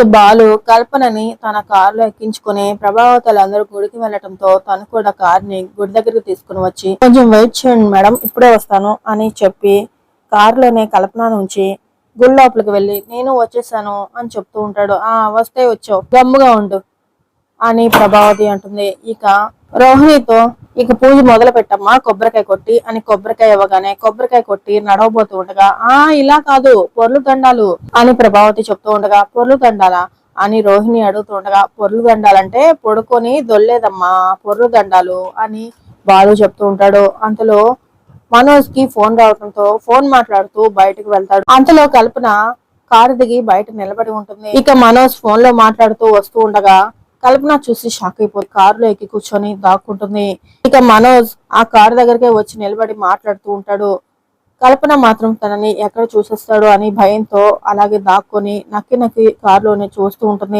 దీంతో బాలు కల్పనని తన కారులో ఎక్కించుకుని ప్రభావతలందరూ గుడికి వెళ్ళటంతో తను కూడా కార్ని గుడి దగ్గరికి తీసుకుని వచ్చి కొంచెం వెయిట్ చేయండి మేడం ఇప్పుడే వస్తాను అని చెప్పి కారులోనే కల్పన నుంచి గుడి లోపలికి వెళ్ళి నేను వచ్చేసాను అని చెప్తూ ఉంటాడు. ఆ వస్తే వచ్చావు గమ్ముగా ఉండు అని ప్రభావతి అంటుంది. ఇక రోహిణితో ఇక పూజ మొదలు పెట్టమ్మా కొబ్బరికాయ కొట్టి అని కొబ్బరికాయ ఇవ్వగానే కొబ్బరికాయ కొట్టి నడవబోతూ ఉండగా ఆ ఇలా కాదు పొర్లు దండాలు అని ప్రభావతి చెప్తూ ఉండగా పొర్లు దండాలా? అని రోహిణి అడుగుతూ ఉండగా పొర్లు దండాలంటే పడుకొని దొల్లేదమ్మా పొర్లు దండాలు అని బాలు చెప్తూ ఉంటాడు. అంతలో మనోజ్కి ఫోన్ రావడంతో ఫోన్ మాట్లాడుతూ బయటకు వెళ్తాడు. అంతలో కల్పన కారు దిగి బయట నిలబడి ఉంటుంది. ఇక మనోజ్ ఫోన్లో మాట్లాడుతూ వస్తూ ఉండగా కల్పన చూసి షాక్ అయిపోతుంది కారులో ఎక్కి కూర్చొని దాక్కుంటుంది. ఇక మనోజ్ ఆ కారు దగ్గరకే వచ్చి నిలబడి మాట్లాడుతూ ఉంటాడు. కల్పన మాత్రం తనని ఎక్కడ చూసేస్తాడు అని భయంతో అలాగే దాక్కుని నక్కి నక్కి కారులోనే చూస్తూ ఉంటుంది.